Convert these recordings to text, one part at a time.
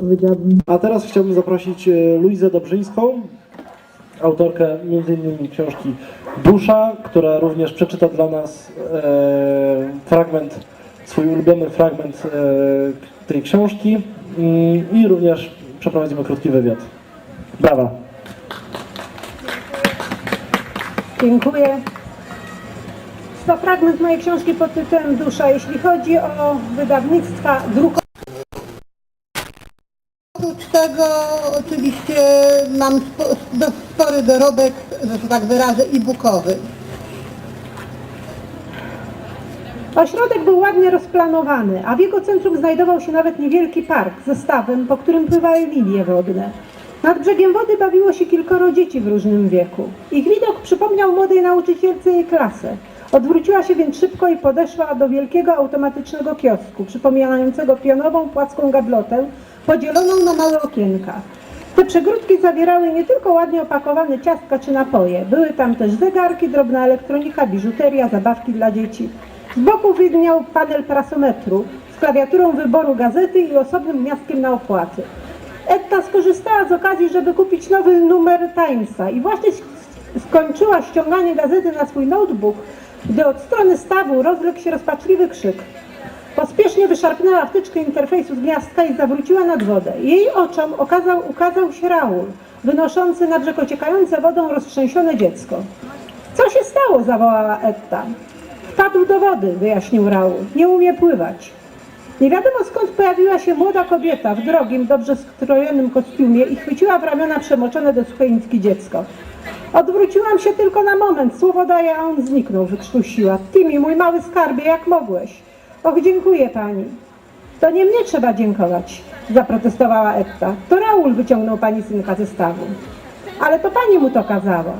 powiedziałabym, A teraz chciałbym zaprosić e, Luizę Dobrzyńską, autorkę m.in. książki Dusza, która również przeczyta dla nas e, fragment, swój ulubiony fragment e, tej książki mm, i również przeprowadzimy krótki wywiad. Brawa. Dziękuję. To fragment mojej książki pod tytułem Dusza. Jeśli chodzi o wydawnictwa drukowe, tego oczywiście mam spo, do, spory dorobek, że tak wyrażę, e-bookowy. ośrodek był ładnie rozplanowany, a w jego centrum znajdował się nawet niewielki park ze stawem, po którym pływały lilie wodne. Nad brzegiem wody bawiło się kilkoro dzieci w różnym wieku. Ich widok przypomniał młodej nauczycielce jej klasę. Odwróciła się więc szybko i podeszła do wielkiego automatycznego kiosku, przypominającego pionową płaską gablotę, podzieloną na małe okienka. Te przegródki zawierały nie tylko ładnie opakowane ciastka czy napoje, były tam też zegarki, drobna elektronika, biżuteria, zabawki dla dzieci. Z boku widniał panel prasometru z klawiaturą wyboru gazety i osobnym miastkiem na opłaty. Etta skorzystała z okazji, żeby kupić nowy numer Timesa i właśnie sk- skończyła ściąganie gazety na swój notebook, gdy od strony stawu rozległ się rozpaczliwy krzyk. Pospiesznie wyszarpnęła wtyczkę interfejsu z gniazdka i zawróciła nad wodę. Jej oczom okazał, ukazał się Raul, wynoszący na brzeg ociekające wodą roztrzęsione dziecko. Co się stało? zawołała Etta. Wpadł do wody, wyjaśnił Raul. Nie umie pływać. Nie wiadomo skąd pojawiła się młoda kobieta w drogim, dobrze skrojonym kostiumie i chwyciła w ramiona przemoczone do suchej nitki dziecko. Odwróciłam się tylko na moment, słowo daję, a on zniknął, wykrztusiła. Timmy, mój mały skarbie, jak mogłeś? Och, dziękuję pani. To nie mnie trzeba dziękować, zaprotestowała Etta. To Raul wyciągnął pani synka ze stawu. Ale to pani mu to kazała.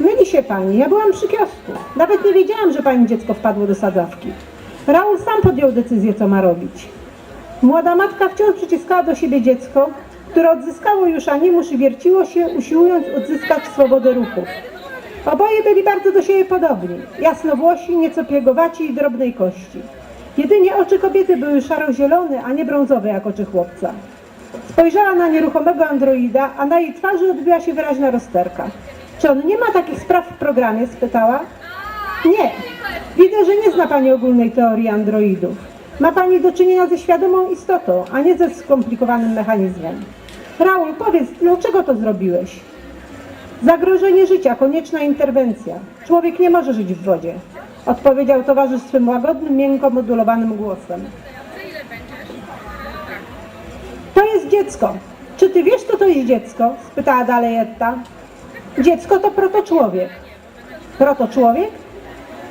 Myli się pani, ja byłam przy kiosku. Nawet nie wiedziałam, że pani dziecko wpadło do sadzawki. Raul sam podjął decyzję, co ma robić. Młoda matka wciąż przyciskała do siebie dziecko, które odzyskało już animusz i wierciło się, usiłując odzyskać swobodę ruchów. Oboje byli bardzo do siebie podobni. Jasnowłosi, nieco piegowaci i drobnej kości. Jedynie oczy kobiety były szaro-zielone, a nie brązowe jak oczy chłopca. Spojrzała na nieruchomego androida, a na jej twarzy odbiła się wyraźna rozterka. Czy on nie ma takich spraw w programie? spytała. Nie. Widzę, że nie zna Pani ogólnej teorii androidów. Ma Pani do czynienia ze świadomą istotą, a nie ze skomplikowanym mechanizmem. Raul, powiedz, dlaczego to zrobiłeś? Zagrożenie życia, konieczna interwencja. Człowiek nie może żyć w wodzie. Odpowiedział towarzysz swym łagodnym, miękko modulowanym głosem. To jest dziecko. Czy ty wiesz, co to jest dziecko? spytała dalej Etta. Dziecko to protoczłowiek. Protoczłowiek?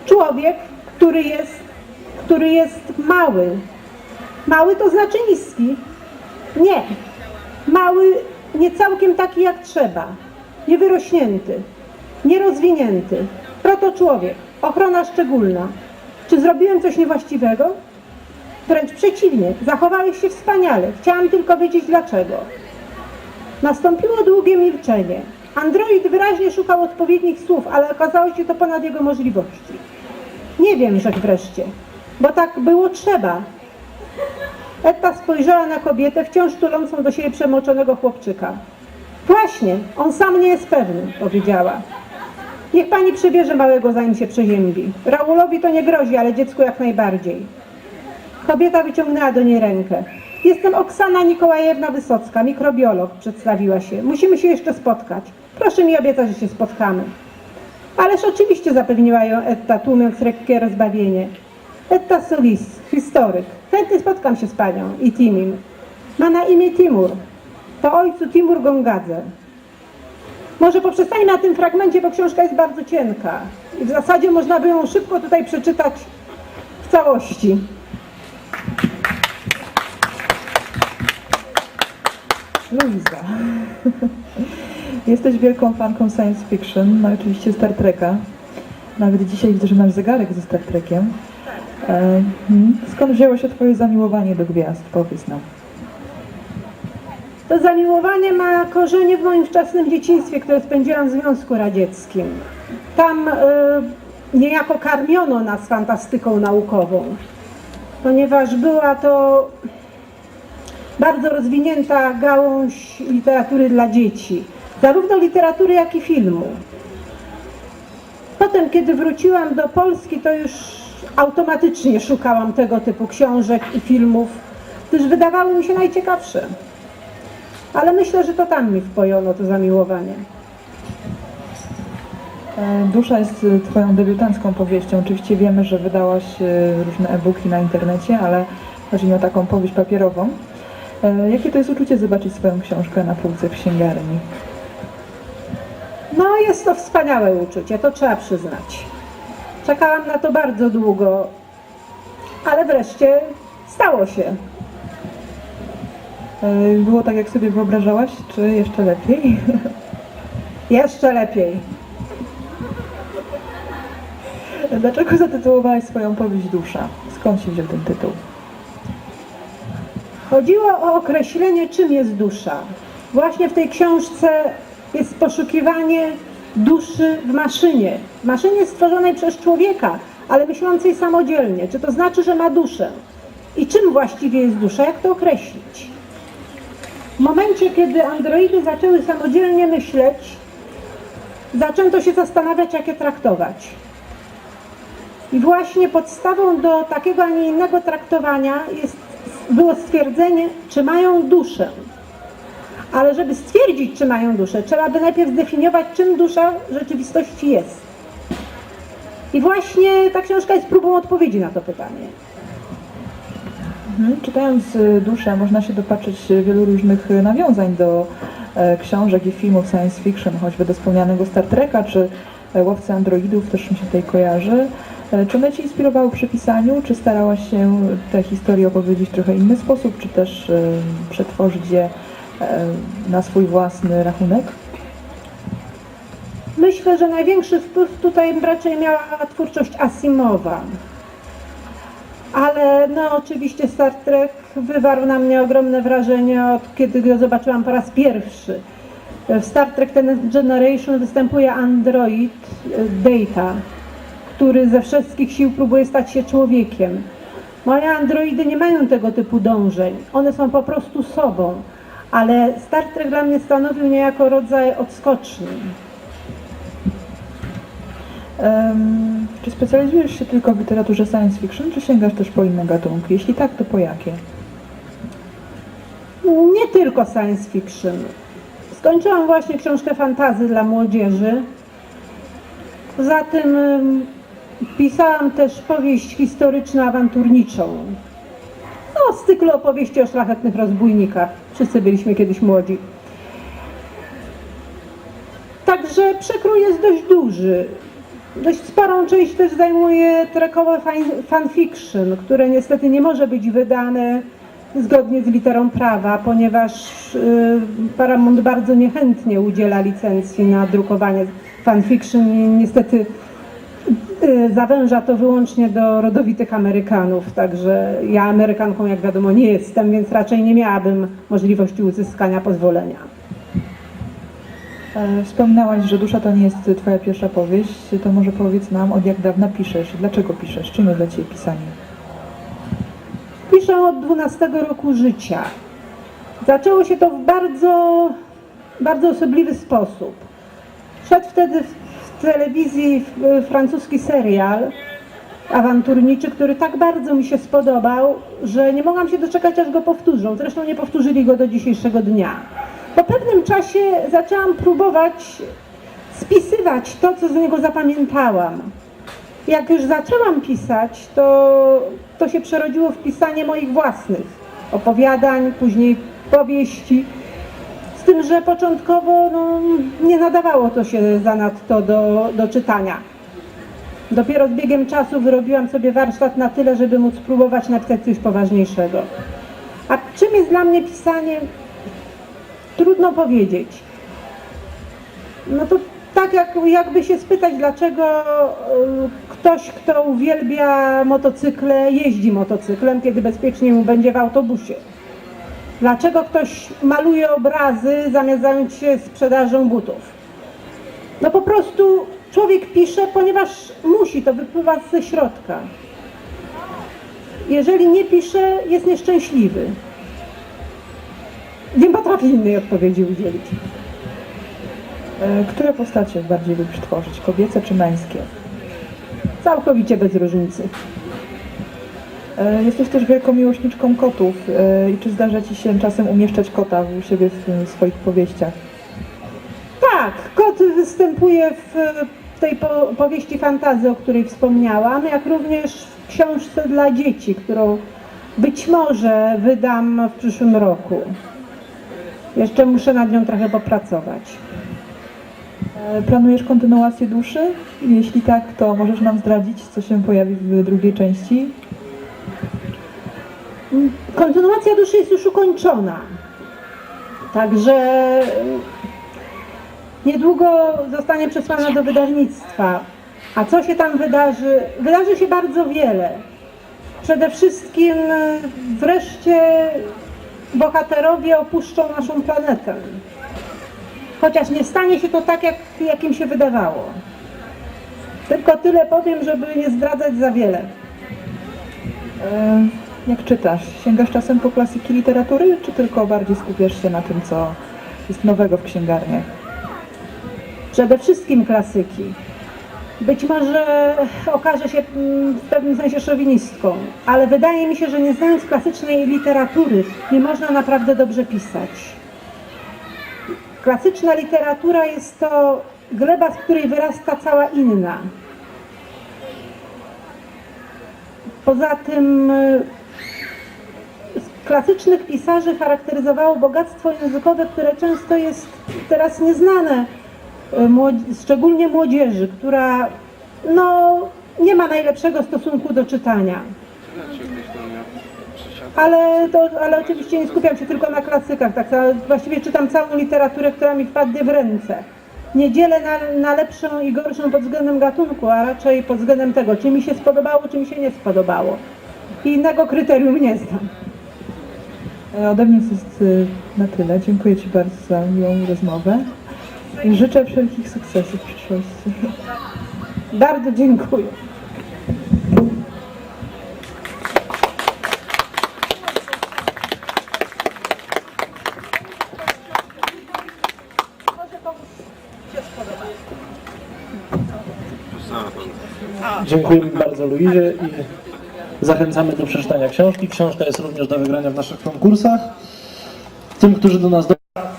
Człowiek, który jest, który jest mały. Mały to znaczy niski. Nie. Mały, nie całkiem taki jak trzeba. Niewyrośnięty. Nierozwinięty. Protoczłowiek. Ochrona szczególna. Czy zrobiłem coś niewłaściwego? Wręcz przeciwnie. Zachowałeś się wspaniale. Chciałam tylko wiedzieć dlaczego. Nastąpiło długie milczenie. Android wyraźnie szukał odpowiednich słów, ale okazało się to ponad jego możliwości. Nie wiem, rzekł wreszcie, bo tak było trzeba. Etta spojrzała na kobietę, wciąż tulącą do siebie przemoczonego chłopczyka. Właśnie, on sam nie jest pewny, powiedziała. Niech pani przebierze małego, zanim się przeziębi. Raulowi to nie grozi, ale dziecku jak najbardziej. Kobieta wyciągnęła do niej rękę. Jestem Oksana Nikołajewna Wysocka, mikrobiolog, przedstawiła się. Musimy się jeszcze spotkać. Proszę mi obiecać, że się spotkamy. Ależ oczywiście zapewniła ją Etta, tłumiąc lekkie rozbawienie. Etta Solis, historyk. Chętnie spotkam się z panią i Timim. Ma na imię Timur. Po ojcu Timur Gongadze. Może poprzestańmy na tym fragmencie, bo książka jest bardzo cienka. I w zasadzie można by ją szybko tutaj przeczytać w całości. Luiza. Jesteś wielką fanką science fiction, no oczywiście Star Treka. Nawet dzisiaj widzę, że masz zegarek ze Star Trekiem. E, hmm. Skąd wzięło się Twoje zamiłowanie do gwiazd? Powiedz nam. To zamiłowanie ma korzenie w moim wczesnym dzieciństwie, które spędziłam w Związku Radzieckim. Tam y, niejako karmiono nas fantastyką naukową, ponieważ była to bardzo rozwinięta gałąź literatury dla dzieci, zarówno literatury, jak i filmu. Potem, kiedy wróciłam do Polski, to już automatycznie szukałam tego typu książek i filmów, gdyż wydawały mi się najciekawsze. Ale myślę, że to tam mi wpojono to zamiłowanie. E, Dusza jest e, Twoją debiutancką powieścią. Oczywiście wiemy, że wydałaś e, różne e-booki na internecie, ale chodzi mi o taką powieść papierową. Jakie to jest uczucie zobaczyć swoją książkę na półce w księgarni? No, jest to wspaniałe uczucie, to trzeba przyznać. Czekałam na to bardzo długo, ale wreszcie stało się. E, Było tak, jak sobie wyobrażałaś, czy jeszcze lepiej? Jeszcze lepiej. Dlaczego zatytułowałaś swoją powieść Dusza? Skąd się wziął ten tytuł? Chodziło o określenie, czym jest dusza. Właśnie w tej książce jest poszukiwanie duszy w maszynie. Maszynie stworzonej przez człowieka, ale myślącej samodzielnie. Czy to znaczy, że ma duszę? I czym właściwie jest dusza? Jak to określić? W momencie, kiedy androidy zaczęły samodzielnie myśleć, zaczęto się zastanawiać, jak je traktować. I właśnie podstawą do takiego, a nie innego traktowania jest, było stwierdzenie, czy mają duszę. Ale żeby stwierdzić, czy mają duszę, trzeba by najpierw zdefiniować, czym dusza w rzeczywistości jest. I właśnie ta książka jest próbą odpowiedzi na to pytanie. Mhm. Czytając y, Duszę można się dopatrzeć wielu różnych y, nawiązań do e, książek i filmów science fiction, choćby do wspomnianego Star Treka czy e, Łowcy Androidów też mi się tutaj kojarzy. E, Czy one Cię inspirowały przy pisaniu, czy starałaś się te historie opowiedzieć w trochę inny sposób, czy też przetworzyć je na swój własny rachunek? Myślę, że największy wpływ tutaj raczej miała twórczość Asimowa. Ale no oczywiście Star Trek wywarł na mnie ogromne wrażenie od kiedy go zobaczyłam po raz pierwszy. W Star Trek Next Generation występuje android e, Data, który ze wszystkich sił próbuje stać się człowiekiem. Moje androidy nie mają tego typu dążeń. One są po prostu sobą. Ale Star Trek dla mnie stanowił niejako rodzaj odskoczni. Em, Czy specjalizujesz się tylko w literaturze science fiction, czy sięgasz też po inne gatunki? Jeśli tak, to po jakie? Nie tylko science fiction. Skończyłam właśnie książkę fantazy dla młodzieży. Poza tym ym, pisałam też powieść historyczno-awanturniczą. No, z cyklu opowieści o szlachetnych rozbójnikach. Wszyscy byliśmy kiedyś młodzi. Także przekrój jest dość duży. Dość sporą część też zajmuje trekowe fan- fanfiction, które niestety nie może być wydane zgodnie z literą prawa, ponieważ y, Paramount bardzo niechętnie udziela licencji na drukowanie fanfiction i niestety y, zawęża to wyłącznie do rodowitych Amerykanów, także ja Amerykanką jak wiadomo nie jestem, więc raczej nie miałabym możliwości uzyskania pozwolenia. E, Wspominałaś, że Dusza to nie jest Twoja pierwsza powieść, to może powiedz nam, od jak dawna piszesz, dlaczego piszesz, czym jest dla Ciebie pisanie? Piszę od 12 roku życia. Zaczęło się to w bardzo, bardzo osobliwy sposób. Szedł wtedy w telewizji francuski serial awanturniczy, który tak bardzo mi się spodobał, że nie mogłam się doczekać, aż go powtórzą. Zresztą nie powtórzyli go do dzisiejszego dnia. Po pewnym czasie zaczęłam próbować spisywać to, co z niego zapamiętałam. Jak już zaczęłam pisać, to, to się przerodziło w pisanie moich własnych opowiadań, później powieści. Z tym, że początkowo no, nie nadawało to się zanadto do, do czytania. Dopiero z biegiem czasu wyrobiłam sobie warsztat na tyle, żeby móc spróbować napisać coś poważniejszego. A czym jest dla mnie pisanie? Trudno powiedzieć. No to tak jak, jakby się spytać, dlaczego y, ktoś, kto uwielbia motocykle, jeździ motocyklem, kiedy bezpiecznie mu będzie w autobusie. Dlaczego ktoś maluje obrazy, zamiast zająć się sprzedażą butów? No po prostu człowiek pisze, ponieważ musi, to wypływa ze środka. Jeżeli nie pisze, jest nieszczęśliwy. Potrafię innej odpowiedzi udzielić. E, Które postacie bardziej lubisz tworzyć, kobiece czy męskie? Całkowicie bez różnicy. E, Jesteś też wielką miłośniczką kotów e, i czy zdarza Ci się czasem umieszczać kota u siebie w swoich powieściach? Tak, kot występuje w tej po, powieści fantazy, o której wspomniałam, jak również w książce dla dzieci, którą być może wydam w przyszłym roku. Jeszcze muszę nad nią trochę popracować. E, Planujesz kontynuację duszy? Jeśli tak, to możesz nam zdradzić, co się pojawi w drugiej części? Kontynuacja duszy jest już ukończona. Także niedługo zostanie przesłana do wydawnictwa. A co się tam wydarzy? Wydarzy się bardzo wiele. Przede wszystkim y, wreszcie bohaterowie opuszczą naszą planetę. Chociaż nie stanie się to tak, jak, jak im się wydawało. Tylko tyle powiem, żeby nie zdradzać za wiele. E, Jak czytasz? Sięgasz czasem po klasyki literatury, czy tylko bardziej skupiasz się na tym, co jest nowego w księgarniach? Przede wszystkim klasyki. Być może okaże się mm, w pewnym sensie szowinistką, ale wydaje mi się, że nie znając klasycznej literatury, nie można naprawdę dobrze pisać. Klasyczna literatura jest to gleba, z której wyrasta cała inna. Poza tym y, klasycznych pisarzy charakteryzowało bogactwo językowe, które często jest teraz nieznane, szczególnie młodzieży, która no, nie ma najlepszego stosunku do czytania. Ale, to, ale oczywiście nie skupiam się tylko na klasykach, tak właściwie czytam całą literaturę, która mi wpadnie w ręce. Nie dzielę na, na lepszą i gorszą pod względem gatunku, a raczej pod względem tego, czy mi się spodobało, czy mi się nie spodobało. I innego kryterium nie znam. E, Ode mnie jest e, na tyle. Dziękuję Ci bardzo za miłą rozmowę i życzę wszelkich sukcesów w przyszłości. Bardzo dziękuję. Dziękujemy bardzo Luizie i zachęcamy do przeczytania książki. Książka jest również do wygrania w naszych konkursach. Tym, którzy do nas do